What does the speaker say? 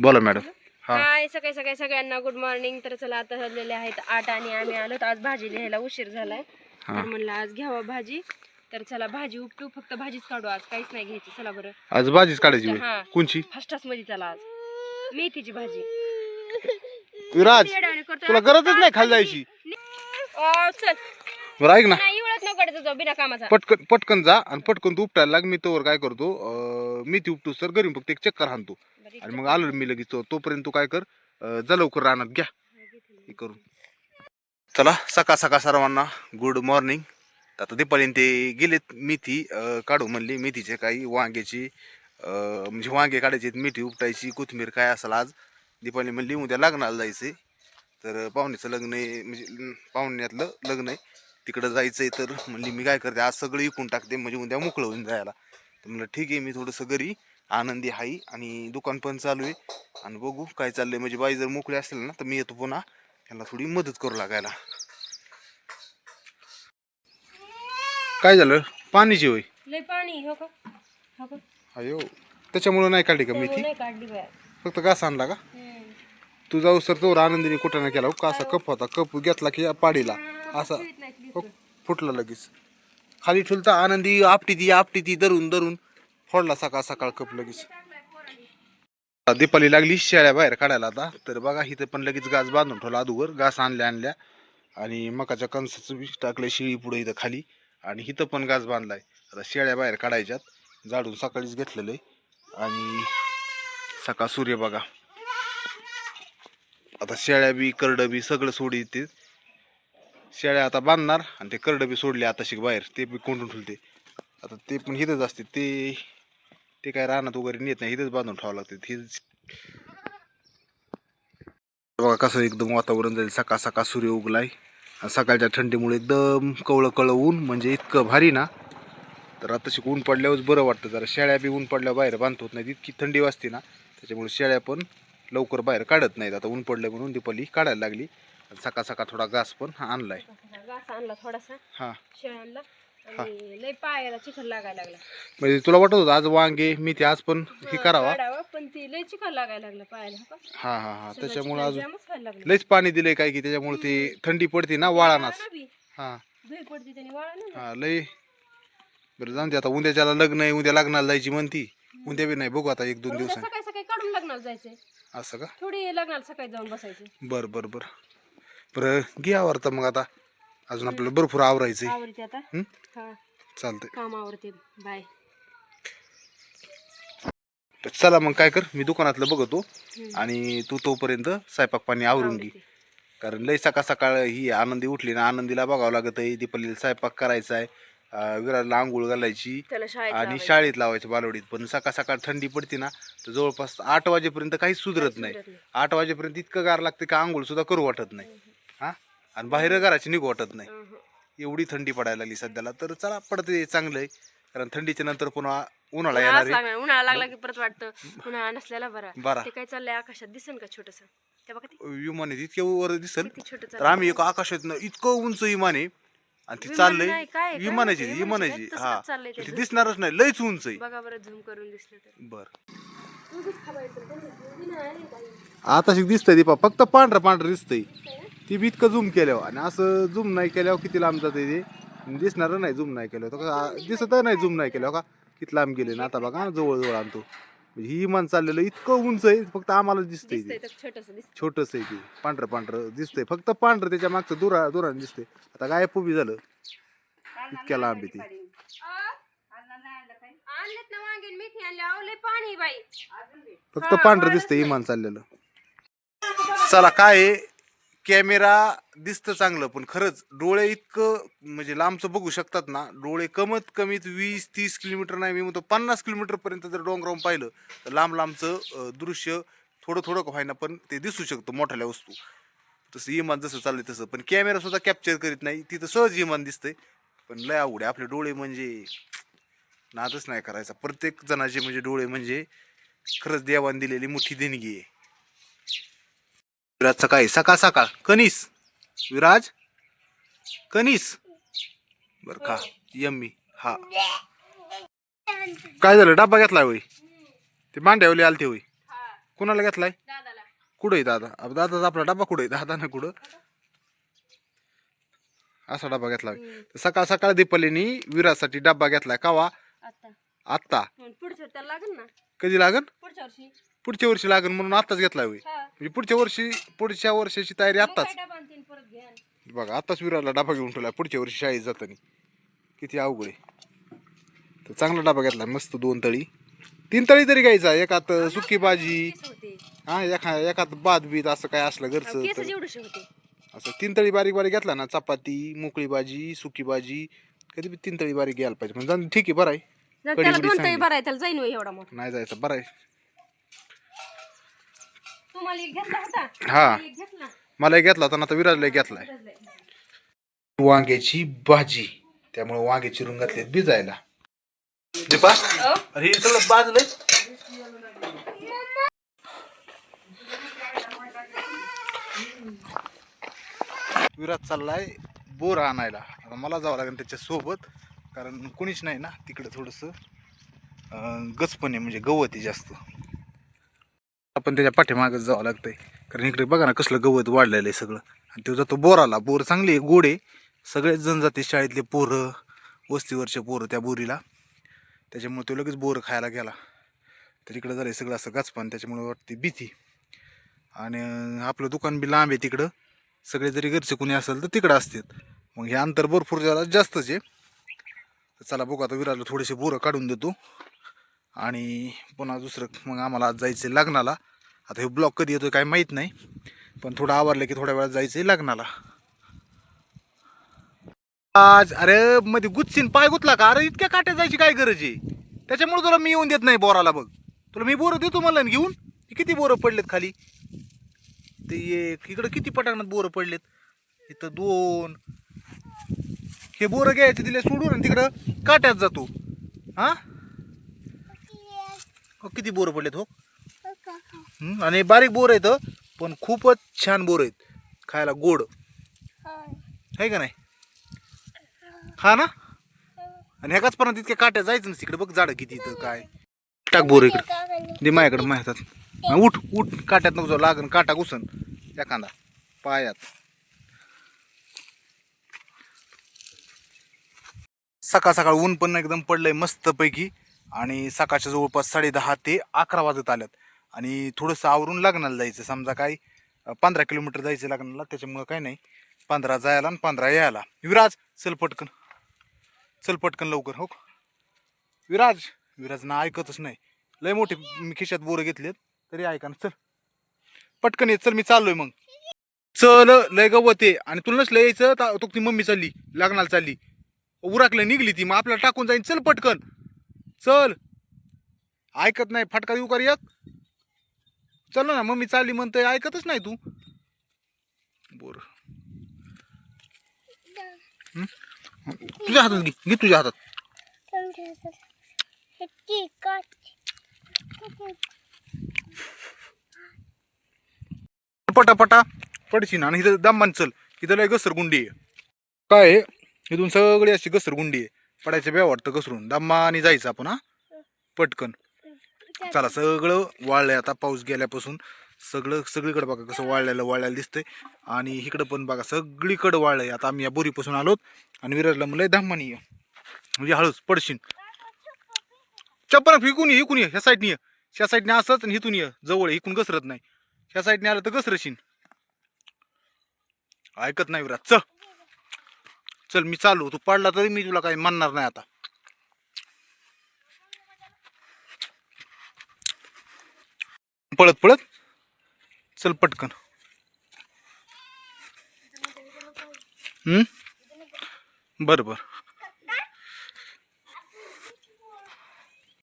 बोला मॅडम हाय सकाळी सकाळी सगळ्यांना गुड मॉर्निंग तर चला आता झालेले आहेत आठ आणि आम्ही आलो आज भाजी लिहायला उशीर झालाय. तर म्हणलं आज घ्यावा भाजी. तर चला भाजी उपटू फक्त भाजीच काढू आज. काहीच नाही घ्यायची. चला बरं. आज भाजीच काढायची. हा. कोणची? फास्टासमध्ये चला आज. मेथीची भाजी. करतोय. तुला गरजच नाही खाली जायची चल. बरं ऐक ना. नाही एवढंच नको करायचं जाऊ बिना कामाचा. पटकन पटकन जा आणि पटकन तू उपटायला लाग मी तोवर काय करतो अं, मी ती उपटू सर घरी फक्त एक चक्कर हाणतो. आणि मग आलो मी लगेच तो- तोपर्यंत तू काय कर अं, जा लवकर रानात घ्या. हे करून. चला सकाळ सकाळ सर्वांना गुड मॉर्निंग आता दीपालीन ते गेलेत मेथी अं, काढू म्हणली. मेथीचे काही वांग्याची अं, म्हणजे वांगे काढायचे मेथी उपटायची कोथिंबीर काय असेल आज? दीपाली म्हणली उद्या लग्नाला जायचंय. तर पाहुण्याचं लग्न आहे म्हणजे अं, पाहुण्यातलं लग्न आहे. तिकडं जायचंय तर म्हणली मी काय करते आज सगळं विकून टाकते म्हणजे उद्या मोकळं होऊन जायला. तर म्हणलं ठीक आहे मी थोडंसं घरी आनंदी आहे आणि दुकान पण चालू आहे. आणि बघू काय चाललंय म्हणजे बाई जर मोकळी असेल ना तर मी येतो पुन्हा त्यांना थोडी मदत करू लागायला. काय झालं? पाणीची होय लय पाणी हो का? हो का? अयो त्याच्यामुळं नाही काढली का मेथी? नाही काढली बाय फक्त घास आणला का? तू तुझा उसर तो आनंदीने कुठं नाही केला. हो, का असा कप होता. कप घेतला की पाडीला. असा हो, फुटला लगेच. खाली ठुलता आनंदी आपटी ती आपटी ती धरून धरून. फोडला सकाळ सकाळ कप लगेच. दीपाली लागली शेळ्या बाहेर काढायला आता. तर बघा इथं पण लगेच गास बांधून ठेवला अधूवर गास आणल्या आणल्या. आणि मकाच्या कणसाचं बी टाकलं शिळी पुढे इथं खाली. आणि इथं पण घास बांधलाय. आता शेळ्या बाहेर काढायच्यात. जाडून सकाळीच घेतलेलं आहे आणि सकाळ सूर्य बघा. आता शेळ्या बी करडं बी सगळं सोडी ते शेळ्या आता बांधणार आणि ते करडं बी सोडले आता शिक बाहेर. ते बी कोंडून ठेवते. आता ते पण हिथंच असते. ते ते काय रानात वगैरे नेत नाही. हिथंच बांधून ठेवावं लागते. हिच बघा कसं एकदम वातावरण जाईल. सकाळ सकाळ सूर्य उगलाय. आणि सकाळच्या थंडीमुळे एकदम कवळं कळं ऊन म्हणजे इतकं भारी ना. तर आता शिक ऊन पडल्यावर बरं वाटतं. जरा शेळ्या बी ऊन पडल्यावर बाहेर बांधत होत नाही इतकी थंडी वाजते ना. त्याच्यामुळे शेळ्या पण लवकर बाहेर काढत नाहीत. आता ऊन पडलं म्हणून दीपाली काढायला लागली. सकाळ सकाळ थोडा घास पण आणलाय. घास आणला थोडासा. हां. शेळ्यांना आणि लय पायाला चिखल लागायला लागला. म्हणजे तुला वाटत होतं आज वांगे मी ते आज पण हे करावा? पण ती लय चिखल लागायला लागला पायाला हो? हा हा त्याच्यामुळे अजून. लयच पाणी दिलंय काय की त्याच्यामुळे ते थंडी पडते ना वाळानाच. हा. धुई पडते त्याने वाळा ना. हा लय. बरं जाऊन दे आता. उद्याच्याला लग्न आहे उद्या लग्नाला जायची म्हणती. उद्या बी नाही बघू आता एक दोन सकाळी सकाळी काढून लग्नाला जायचंय. असं का? थोडी लग्नाला सकाळी जाऊन बसायचं. बर बर बर. बरं घे आवरता मग आता. अजून आपल्याला भरपूर आवरायचंय. आवडते आता? हं? हा. चालतंय. काम आवडते बाय. तर चला मग काय कर मी दुकानातलं बघतो आणि तू तोपर्यंत स्वयंपाक पाणी आवरून घे. कारण लय सकाळ सकाळ ही आनंदी उठली ना आनंदीला बघावं लागत आहे दीपालीला स्वयंपाक करायचा आहे अं, विराला आंघोळ घालायची त्याला शाळेत आणि लावायचं. शाळेत लावायचं बालवडीत. पण सकाळ सकाळ थंडी पडते ना तर जवळपास आठ वाजेपर्यंत काहीच सुधरत नाही. सुधरत नाही. आठ वाजेपर्यंत इतकं गार लागते का आंघोळ सुद्धा करू वाटत नाही. हा? आणि बाहेर घराची निघू वाटत नाही. अहं. एवढी थंडी पडायला लागली सध्याला. तर चला पडते चांगलं आहे कारण थंडीच्या नंतर पुन्हा उन्हाळा उन्हाळाच येणार आहे. लागणार. उन्हाळा लागला की परत वाटतं उन्हाळा नसल्याला बरा. बरा. ते काय चाललंय? आकाशात दिसन का छोटस? ते बघा ते. विमान आहे इतक्या वर दिसल. किती छोट तर आम्ही एक आकाशात इतकं उंच विमान आहे आणि ती विमान चाललंय. नाही, काय आहे, काय विमानाची विमानाची हा चाललंय ते. ते दिसणारच नाही लयच उंच आहे बघा बरं झूम करून दिसलं तर. बर. आता शिक दिसतंय दीपा फक्त पांढरं पांढरं दिसतंय. ती बी इतकं झूम केल्यावर. आणि असं झूम नाही केल्यावर किती लांब जाते ते? दिसणार नाही झूम नाही केल्यावर. तर का दिसत नाही झूम नाही केल्यावर का? किती लांब गेले ना आता बघा जवळ जवळ आणतो. ही इमान चाललेलं इतकं उंच आहे फक्त आम्हाला दिसतंय ते. छोटस आहे ते. पांढरं पांढरं दिसतंय. फक्त पांढरं त्याच्या मागचं दुरा दुराने दिसतंय. आता गायब उभी झालं. इतक्या लांब आहे ती. आणलेत ना वांगे मेथी आणले आवले पाणी बाई. फक्त पांढरं दिसतंय इमान चाललेलं. चला काय आहे, कॅमेरा दिसतं चांगलं पण खरंच डोळे इतकं म्हणजे लांबचं बघू शकतात ना डोळे कमीत कमीत वीस तीस किलोमीटर नाही मी म्हणतो पन्नास किलोमीटरपर्यंत जर डोंगरावून पाहिलं तर लांब लांबचं अं, दृश्य थोडं थोडं का व्हायना पण ते दिसू शकतं मोठ्याल्या वस्तू. तसं इमान जसं चाललंय तसं पण कॅमेरा सुद्धा कॅप्चर करीत नाही तिथं सहज इमान दिसतंय पण लय आवड आहे. आपले डोळे म्हणजे नादच नाही करायचा. प्रत्येक जणाचे म्हणजे डोळे म्हणजे खरंच देवाने दिलेली मोठी देणगी आहे. विराज सकाळी. सकाळ सकाळ. कनिस. विराज? कनिस. बर का यम्मी हा. काय झालं? डब्बा घेतला होय? ते मांड्यावले आलते होय? कुणाला घेतलाय? कुठं दादा? अब दादाचा आपला डबा कुठं दादा ना कुठं? असा डबा घेतला. सकाळ सकाळ दीपालीनी विरासाठी डबा घेतलाय. कावा आता आत्ता. पुढच्या कधी लागन पुढच्या वर्षी. पुढच्या वर्षी लागन म्हणून आत्ताच घेतलाय होय. हा. म्हणजे पुढच्या वर्षी पुढच्या वर्षाची तयारी आत्ताच. परत घ्या. बघा आत्ताच विराला डबा घेऊन ठेवला पुढच्या वर्षी शाळेत जाताना. किती अवघड आहे. तर चांगला डबा घेतला मस्त दोन तळी. तीन तळी तरी घ्यायचा एकात सुकी भाजी केस होते. हा एखा एकात भात बीत असं काय असलं घरचं केस तर. एवढेसे होते. असं तीन तळी बारीक बारीक घेतला ना चपाती मोकळी भाजी सुकी भाजी कधी बी तीन तळी बारीक घ्यायला पाहिजे. म्हणजे ठीक आहे बरं आहे. जर कढी त्याला बिडी दोन तळी सांगली. बरं आहे त्याला जाईन होय एवढा मोठा. नाही जायचं बरं आहे. तुम्हाला एक घेतला होता? हा. एक घेतला? मला एक घेतला होता ना आता विराजला एक. घेतलाय वांग्याची भाजी. त्यामुळे वांगे चिरून घातले भिजायला. दीपा अहो, अरे हे सगळं बाजलंय विराज चाललाय बोर आणायला. आता मला जावं लागेल त्याच्या सोबत. कारण कुणीच नाही ना तिकडं थोडंसं. गचपण आहे म्हणजे गवत आहे जास्त. आपण त्याच्या पाठीमागच जावं लागतंय. कारण इकडे बघा ना कसलं गवत वाढलेलं आहे सगळं. आणि तो जातो बोराला. बोर चांगली आहे गोड आहे. सगळेच जण जाते शाळेतले पोरं वस्तीवरचे पोरं त्या बोरीला. त्याच्यामुळे तो लगेच बोर खायला गेला. तर इकडं झालं सगळं असं गाचपान त्याच्यामुळे वाटते भीती. आणि आपलं दुकान बी लांब आहे तिकडं. सगळे जरी घरचे कोणी असेल तर तिकडं असतात. मग हे अंतर भरपूर जरा जास्तच आहे. तर चला बघू आता विराला थोडेसे बोरं काढून देतो. आणि पुन्हा दुसरं मग आम्हाला आज जायचं आहे लग्नाला. आता हे ब्लॉक कधी येतो काय माहीत नाही पण थोडं आवरलं की थोड्या वेळात जायचं आहे लग्नाला. आज अरे मध्ये गुच्छीन पाय गुतला का? अरे इतक्या काट्या जायची काय गरज आहे? त्याच्यामुळे तुला मी येऊन देत नाही बोराला बघ. तुला मी बोरं देतो मला घेऊन? किती बोरं पडलेत खाली? ते एक इकडं किती पटांगणात बोरं पडलेत? इथं दोन. हे बोरं घ्यायचे दिले सोडून आणि तिकडं काट्यात जातो. हा? हो किती बोरं पडलेत हो? हं, आणि बारीक बोर आहेत पण खूपच छान बोर आहेत खायला गोड. आहे का नाही? हा ना? आणि ह्याकाच पर्यंत इतक्या काट्या जायचं ना तिकडे बघ झाडं किती इथं काय. टाक बोर इकडे. दे माझ्याकडे माहितात उठ उठ काट्यात नको जाऊ लागन काटा घुसन. एखादा पायात. सकाळ सकाळ ऊन पण एकदम पडलंय मस्तपैकी. आणि सकाळच्या जवळपास साडेदहा ते अकरा वाजत आल्यात. आणि थोडंसं आवरून लग्नाला जायचं. समजा काय पंधरा किलोमीटर जायचं लग्नाला त्याच्यामुळं काय नाही. पंधरा जायला आणि पंधरा यायला. विराज चल पटकन. चल पटकन लवकर हो विराज विराज ना ऐकतच नाही. लय मोठे मी खिशात बोरं घेतलेत तरी ऐका ना चल. पटकन ये चल मी चाललोय मग. चल लय गवते आणि तुला नसलं यायचं तो ती मम्मी चालली लग्नाला चालली. उराकलं निघली ती मग आपल्याला टाकून जाईन. चल पटकन. चल. ऐकत नाही फटका देऊ कर एक? चल ना मम्मी चालली म्हणतोय ऐकतच नाही तू. बोर. तुझ्या हातात घे घे तुझ्या हातात. पटापटा ना आणि इथं दमान चल इथं लय घसरगुंडी आहे. काय आहे? इथून सगळी अशी घसरगुंडी आहे. पडायचं बे वाटतं घसरून. दम्मानी जायचं आपण हा? पटकन. चला सगळं वाळलंय आता. पाऊस गेल्यापासून सगळं सगळीकडे बघा कसं वाळलेलं वाळलेलं दिसतंय. आणि इकडं पण बघा सगळीकडं वाळलंय. आता आम्ही या बोरीपासून आलोत आणि विराजला म्हणलंय दम्मानी ये. म्हणजे हळूच पडशीन. चप्पल इकून ये इकून ये ह्या साईडनी ये. ह्या साईडने असंच आणि इथून ये. जवळ इकून घसरत नाही. ह्या साईडने आलं तर घसरशीन. ऐकत नाही विराज. चल. चल मी चालू तू पडला तरी मी तुला काही म्हणणार नाही आता. पळत पळत. चल पटकन. बरं बरं.